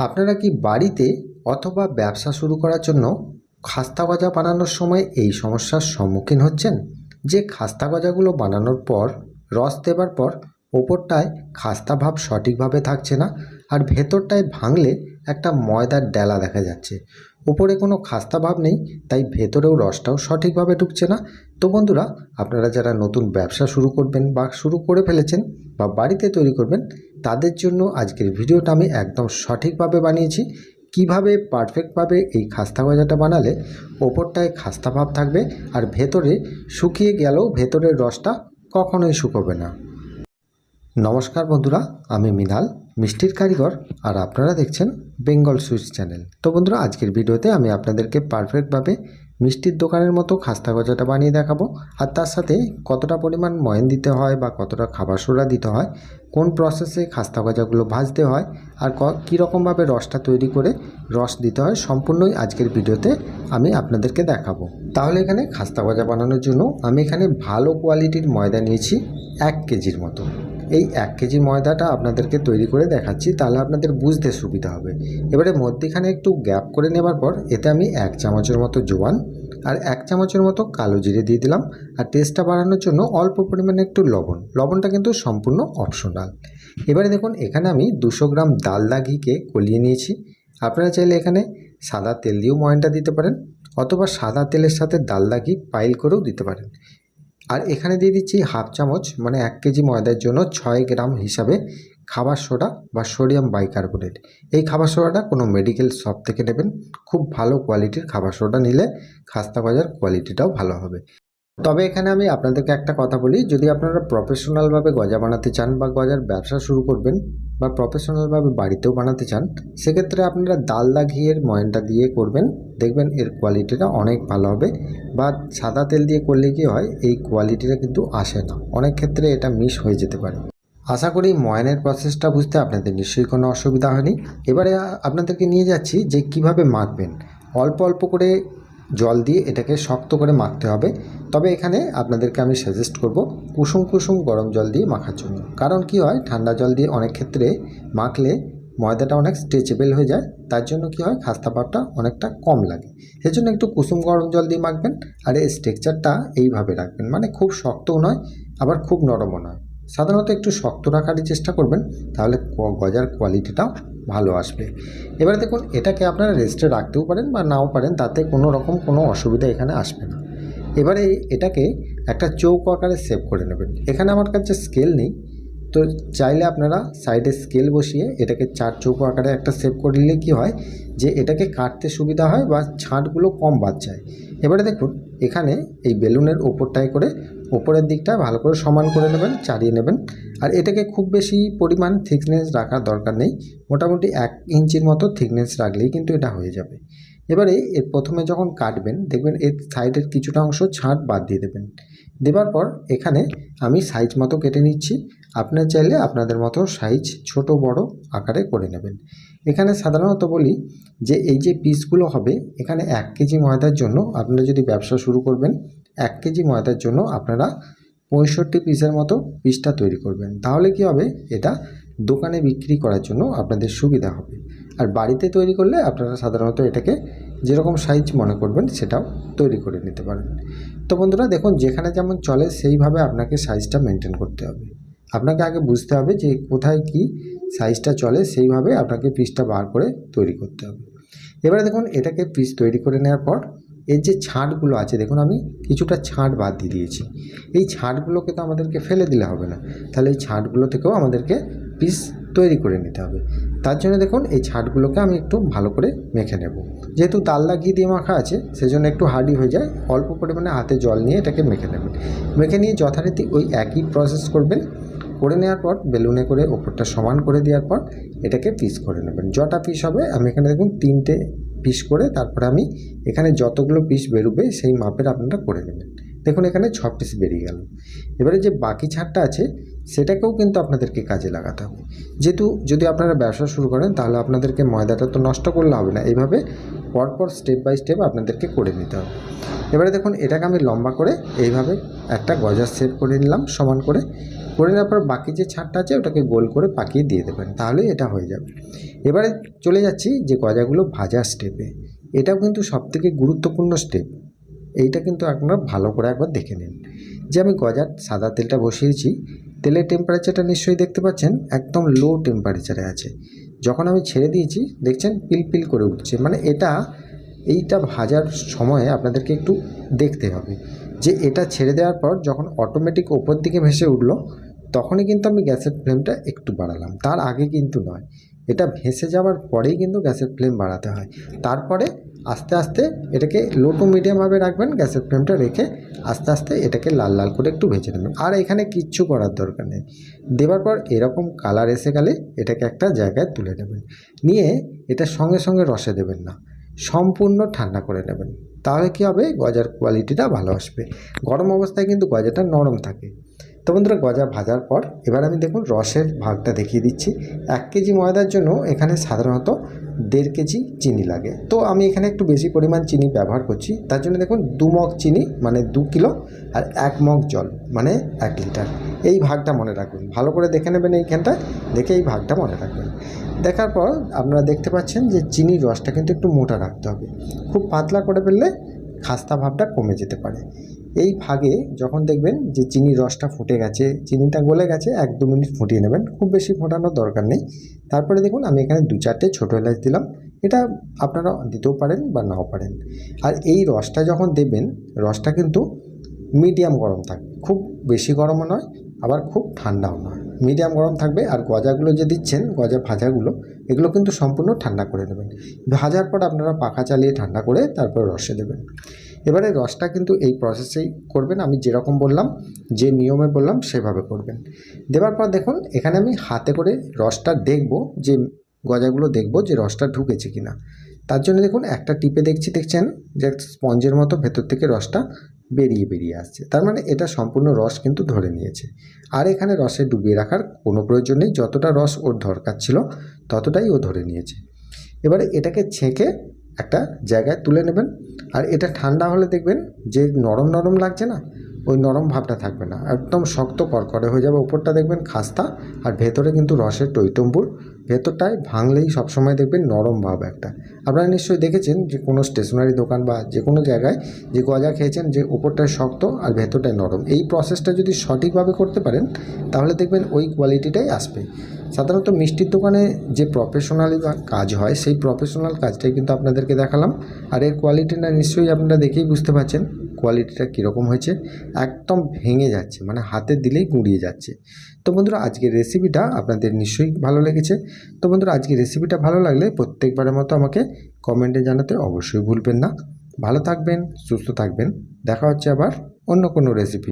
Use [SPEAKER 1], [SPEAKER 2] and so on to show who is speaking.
[SPEAKER 1] আপনারা কি বাড়িতে অথবা ব্যবসা শুরু করার জন্য খাস্তা গজা বানানোর সময় এই সমস্যার সম্মুখীন হচ্ছেন? যে খাস্তা গজাগুলো বানানোর পর, রস দেবার পর ওপরটায় খাস্তা ভাব সঠিকভাবে থাকছে না আর ভেতরটায় ভাঙলে একটা ময়দার ডেলা দেখা যাচ্ছে। ওপরে কোনো খাস্তা ভাব নেই, তাই ভেতরেও রসটাও সঠিকভাবে ঢুকছে না। তো বন্ধুরা, আপনারা যারা নতুন ব্যবসা শুরু করবেন বা শুরু করে ফেলেছেন বা বাড়িতে তৈরি করবেন তাদের জন্য আজকের ভিডিওটা আমি একদম সঠিকভাবে বানিয়েছি। কীভাবে পারফেক্টভাবে এই খাস্তা গজাটা বানালে ওপরটায় খাস্তা ভাব থাকবে আর ভেতরে শুকিয়ে গেলেও ভেতরের রসটা কখনোই শুকোবে না। নমস্কার বন্ধুরা, আমি মিনাল, মিষ্টির কারিগর, আর আপনারা দেখছেন বেঙ্গল সুইটস চ্যানেল। তো বন্ধুরা, আজকের ভিডিওতে আমি আপনাদেরকে পারফেক্টভাবে মিষ্টির দোকানের মতো খাস্তা গজাটা বানিয়ে দেখাবো। আর তার সাথে কতটা পরিমাণ ময়ন দিতে হয় বা কতটা খাবার সোডা দিতে হয়, কোন প্রসেসে খাস্তা গজাগুলো ভাজতে হয়, আর ক কীরকমভাবে রসটা তৈরি করে রস দিতে হয়, সম্পূর্ণই আজকের ভিডিওতে আমি আপনাদেরকে দেখাবো। তাহলে এখানে খাস্তা গজা বানানোর জন্য আমি এখানে ভালো কোয়ালিটির ময়দা নিয়েছি এক কেজির মতো। এই এক কেজি ময়দাটা আপনাদেরকে তৈরি করে দেখাচ্ছি, তাহলে আপনাদের বুঝতে সুবিধা হবে। এবারে মধ্যেখানে একটু গ্যাপ করে নেবার পর, এতে আমি এক চামচের মতো জোয়ান আর এক চামচের মতো কালো জিরে দিয়ে দিলাম আর টেস্টটা বাড়ানোর জন্য অল্প পরিমাণে একটু লবণ। লবণটা কিন্তু সম্পূর্ণ অপশনাল। এবারে দেখুন, এখানে আমি দুশো গ্রাম ডালদা ঘিকে কলিয়ে নিয়েছি। আপনারা চাইলে এখানে সাদা তেল দিয়েও ময়নটা দিতে পারেন অথবা সাদা তেলের সাথে ডালদা ঘি পাইল করেও দিতে পারেন। আর এখানে দিয়ে দিচ্ছি হাফ চামচ মানে এক কেজি ময়দার জন্য ছয় গ্রাম হিসাবে খাবার সোডা বা সোডিয়াম বাইকার্বোনেট। এই খাবার সোডাটা কোনো মেডিকেল শপ থেকে নেবেন। খুব ভালো কোয়ালিটির খাবার সোডা নিলে খাস্তা গজার কোয়ালিটিটাও ভালো হবে। তবে এখানে আমি আপনাদেরকে একটা কথা বলি, যদি আপনারা প্রফেশনালভাবে গজা বানাতে চান বা গজার ব্যবসা শুরু করবেন বা প্রফেশনালভাবে বাড়িতেও বানাতে চান, সেক্ষেত্রে আপনারা ডালদা ঘিয়ের ময়নটা দিয়ে করবেন। দেখবেন এর কোয়ালিটিটা অনেক ভালো হবে বা সাদা তেল দিয়ে করলে কি হয়, এই কোয়ালিটিটা কিন্তু আসে না। অনেক ক্ষেত্রে এটা মিস হয়ে যেতে পারে। আশা করি ময়নের প্রসেসটা বুঝতে আপনাদের নিশ্চয়ই কোনো অসুবিধা হয়নি। এবারে আপনাদেরকে নিয়ে যাচ্ছি যে কীভাবে মাখবেন। অল্প অল্প করে জল দিয়ে এটাকে শক্ত করে মাখতে হবে। তবে এখানে আপনাদেরকে আমি সাজেস্ট করব কুসুম কুসুম গরম জল দিয়ে মাখার জন্য। কারণ কি হয়? ঠান্ডা জল দিয়ে অনেক ক্ষেত্রে মাখলে ময়দাটা অনেক স্ট্রেচেবল হয়ে যায়। তার জন্য কি হয়? খাস্তা ভাবটা অনেকটা কম লাগে। সেজন্য একটু কুসুম গরম জল দিয়ে মাখবেন আর এই স্ট্রেকচারটা এইভাবে রাখবেন। মানে খুব শক্তও নয়, আবার খুব নরমও নয়। সাধারণত একটু শক্ত রাখারই চেষ্টা করবেন, তাহলে গজার কোয়ালিটিটাও ভালো আসবে। এবারে দেখুন, এটাকে আপনারা রেস্টে রাখতেও পারেন বা নাও পারেন, তাতে কোনো রকম কোনো অসুবিধা এখানে আসবে না। এবারে এটাকে একটা চৌক আকারে সেভ করে নেবেন। এখানে আমার কাছে স্কেল নেই। তো চাইলে আপনারা সাইডে স্কেল বসিয়ে এটাকে চার চৌকো আকারে একটা সেভ করে নিলে কী হয় যে এটাকে কাটতে সুবিধা হয় বা ছাঁটগুলো কম বাদ যায় এবারে দেখুন, এখানে এই বেলুনের ওপরটায় করে ওপরের দিকটা ভালো করে সমান করে নেবেন চালিয়ে নেবেন। আর এটাকে খুব বেশি পরিমাণ থিকনেস রাখার দরকার নেই। মোটামুটি এক ইঞ্চির মতো থিকনেস রাখলেই কিন্তু এটা হয়ে যাবে। এবারে এর প্রথমে যখন কাটবেন, দেখবেন এর সাইডের কিছুটা অংশ ছাঁট বাদ দিয়ে দেবেন। দেবার পর এখানে আমি সাইজ মতো কেটে নিচ্ছি। আপনার চাইলে আপনাদের মতো সাইজ ছোট বড় আকারে করে নেবেন। এখানে সাধারণত বলি যে এই যে পিসগুলো হবে, এখানে এক কেজি ময়দার জন্য আপনারা যদি ব্যবসা শুরু করবেন, এক কেজি ময়দার জন্য আপনারা পঁয়ষট্টি পিসের মতো পিসটা তৈরি করবেন। তাহলে কি হবে? এটা দোকানে বিক্রি করার জন্য আপনাদের সুবিধা হবে। আর বাড়িতে তৈরি করলে আপনারা সাধারণত এটাকে যেরকম সাইজ মনে করবেন, সেটাও তৈরি করে নিতে পারেন। তো বন্ধুরা, দেখুন যেখানে যেমন চলে, সেইভাবে আপনাকে সাইজটা মেনটেন করতে হবে। আপনাকে আগে বুঝতে হবে যে কোথায় কি সাইজটা চলে, সেইভাবে আপনাকে পিসটা বার করে তৈরি করতে হবে। এবারে দেখুন, এটাকে পিস তৈরি করে নেওয়ার পর, এর যে ছাঁটগুলো আছে, দেখুন আমি কিছুটা ছাঁট বাদ দিয়ে দিয়েছি। এই ছাঁটগুলোকে তো আমাদেরকে ফেলে দিলে হবে না। তাহলে এই ছাঁটগুলো থেকেও আমাদেরকে পিস তৈরি করে নিতে হবে। তার জন্য দেখুন, এই ছাঁটগুলোকে আমি একটু ভালো করে মেখে নেব। যেহেতু তাল্লা ঘি দিয়ে মাখা আছে, সেজন্য একটু হার্ডি হয়ে যায়। অল্প পরিমাণে হাতে জল নিয়ে এটাকে মেখে নেবেন। মেখে নিয়ে যথারীতি ওই একই প্রসেস করবেন। করে নেওয়ার পর, বেলুনে করে ওপরটা সমান করে দেওয়ার পর, এটাকে পিস করে নেবেন। যটা পিস হবে, আমি এখানে দেখুন তিনটে পিস করে তারপরে আমি এখানে যতগুলো পিস বেরোবে, সেই মাপের আপনারা করে নেবেন। দেখুন এখানে ছ পিস বেরিয়ে গেল। এবারে যে বাকি ছাড়টা আছে, সেটাকেও কিন্তু আপনাদেরকে কাজে লাগাতে হবে। যেহেতু যদি আপনারা ব্যবসা শুরু করেন, তাহলে আপনাদেরকে ময়দাটা তো নষ্ট করলে হবে না। এইভাবে পরপর স্টেপ বাই স্টেপ আপনাদেরকে করে নিতে হবে। এবারে দেখুন, এটাকে আমি লম্বা করে এইভাবে একটা গজার শেপ করে নিলাম, সমান করে। করে নেওয়ার পর বাকি যে ছাড়টা আছে, ওটাকে গোল করে পাকিয়ে দিয়ে দেবেন, তাহলেই এটা হয়ে যাবে। এবারে চলে যাচ্ছি যে গজাগুলো ভাজা স্টেপে এটাও কিন্তু সবথেকে গুরুত্বপূর্ণ স্টেপ এইটা কিন্তু আপনারা ভালো করে একবার দেখে নিন। যে আমি গজার সাদা তেলটা বসিয়েছি, তেলের টেম্পারেচারটা নিশ্চয়ই দেখতে পাচ্ছেন, একদম লো টেম্পারেচারে আছে। যখন আমি ছেড়ে দিয়েছি, দেখছেন পিলপিল করে উঠছে। মানে এটা, এইটা ভাজার সময়ে আপনাদেরকে একটু দেখতে হবে। যে এটা ছেড়ে দেওয়ার পর যখন অটোমেটিক ওপর দিকে ভেসে উঠল তখনই কিন্তু আমি গ্যাসের ফ্লেমটা একটু বাড়ালাম। তার আগে কিন্তু নয়। এটা ভেসে যাওয়ার পরেই কিন্তু গ্যাসের ফ্লেম বাড়াতে হয়। তারপরে আস্তে আস্তে এটাকে লো টু মিডিয়ামভাবে রাখবেন, গ্যাসের ফ্লেমটা রেখে আস্তে আস্তে এটাকে লাল লাল করে একটু ভেজে নেবেন। আর এখানে কিচ্ছু করার দরকার নেই। দেওয়ার পর এরকম কালার এসে গেলে এটাকে একটা জায়গায় তুলে নেবেন। নিয়ে এটা সঙ্গে সঙ্গে রসে দেবেন না। সম্পূর্ণ ঠান্ডা করে নেবেন। তাহলে কী হবে? গজার কোয়ালিটিটা ভালো আসবে। গরম অবস্থায় কিন্তু গজাটা নরম থাকে। তো বন্ধুরা গজা ভাজার পর এবার আমি দেখুন রসের ভাগটা দেখিয়ে দিচ্ছি। এক কেজি ময়দার জন্য এখানে সাধারণত দেড় কেজি চিনি লাগে। তো আমি এখানে একটু বেশি পরিমাণ চিনি ব্যবহার করছি। তার জন্য দেখুন দু মগ চিনি মানে দু কিলো, আর এক মগ জল মানে এক লিটার। এই ভাগটা মনে রাখবেন। ভালো করে দেখে নেবেন এইখানটা, দেখে এই ভাগটা মনে রাখবেন। দেখার পর আপনারা দেখতে পাচ্ছেন যে চিনির রসটা কিন্তু একটু মোটা রাখতে হবে। খুব পাতলা করে ফেললে খাস্তা ভাবটা কমে যেতে পারে। এই ভাগে যখন দেখবেন যে চিনির রসটা ফুটে গেছে, চিনিটা গলে গেছে, এক দু মিনিট ফুটিয়ে নেবেন। খুব বেশি ফোটানোর দরকার নেই। তারপরে দেখুন, আমি এখানে দু চারটে ছোটো এলাচ দিলাম। এটা আপনারা দিতেও পারেন বা নাও পারেন। আর এই রসটা যখন দেবেন, রসটা কিন্তু মিডিয়াম গরম থাকবে খুব বেশি গরমও নয়, আবার খুব ঠান্ডাও নয়। মিডিয়াম গরম থাকবে আর গজাগুলো যে দিচ্ছেন, গজা ভাজাগুলো, এগুলো কিন্তু সম্পূর্ণ ঠান্ডা করে নেবেন। ভাজার পর আপনারা পাখা চালিয়ে ঠান্ডা করে তারপর রসে দেবেন। এবারে রসটা কিন্তু এই প্রসেসেই করবেন, আমি যেরকম বললাম, যে নিয়মে বললাম, সেভাবে করবেন। দেওয়ার পর দেখুন, এখানে আমি হাতে করে রসটা দেখব, যে গজাগুলো দেখব যে রসটা ঢুকেছে কিনা। তার জন্য দেখুন, একটা টিপে দেখছি, দেখছেন? যে স্পঞ্জের মতো ভেতর থেকে রসটা বেরিয়ে বেরিয়ে আসছে। তার মানে এটা সম্পূর্ণ রস কিন্তু ধরে নিয়েছে। আর এখানে রসে ডুবিয়ে রাখার কোনো প্রয়োজন নেই। যতটা রস ওর দরকার ছিল, ততটাই ও ধরে নিয়েছে। এবারে এটাকে ছেঁকে একটা জায়গায় তুলে নেবেন। আর এটা ঠান্ডা হলে দেখবেন যে নরম নরম লাগছে না ওই নরম ভাবটা থাকবে না। একদম শক্ত করকরে হয়ে যাবে। ওপরটা দেখবেন খাস্তা আর ভেতরে কিন্তু রসের টইটম্বুর ভেতরটায় ভাঙলেই সবসময় দেখবেন নরম ভাব একটা। আপনারা নিশ্চয়ই দেখেছেন যে কোনো স্টেশনারি দোকান বা যে কোনো জায়গায় যে গজা খেয়েছেন যে ওপরটায় শক্ত আর ভেতরটায় নরম। এই প্রসেসটা যদি সঠিকভাবে করতে পারেন, তাহলে দেখবেন ওই কোয়ালিটিটাই আসবে। সাধারণত মিষ্টির দোকানে যে প্রফেশনালি কাজ হয়, সেই প্রফেশনাল কাজটাই কিন্তু আপনাদেরকে দেখালাম। আর এর কোয়ালিটিটা নিশ্চয়ই আপনারা দেখেই বুঝতে পারছেন। কোয়ালিটিটা কীরকম হয়েছে, একদম ভেঙে যাচ্ছে মানে হাতে দিলেই গুঁড়িয়ে যাচ্ছে। তো বন্ধুরা, আজকের রেসিপিটা আপনাদের নিশ্চয়ই ভালো লেগেছে। তো বন্ধুরা, আজকের রেসিপিটা ভালো লাগলে প্রত্যেকবারের মতো আমাকে কমেন্টে জানাতে অবশ্যই ভুলবেন না। ভালো থাকবেন, সুস্থ থাকবেন। দেখা হচ্ছে আবার অন্য কোনো রেসিপি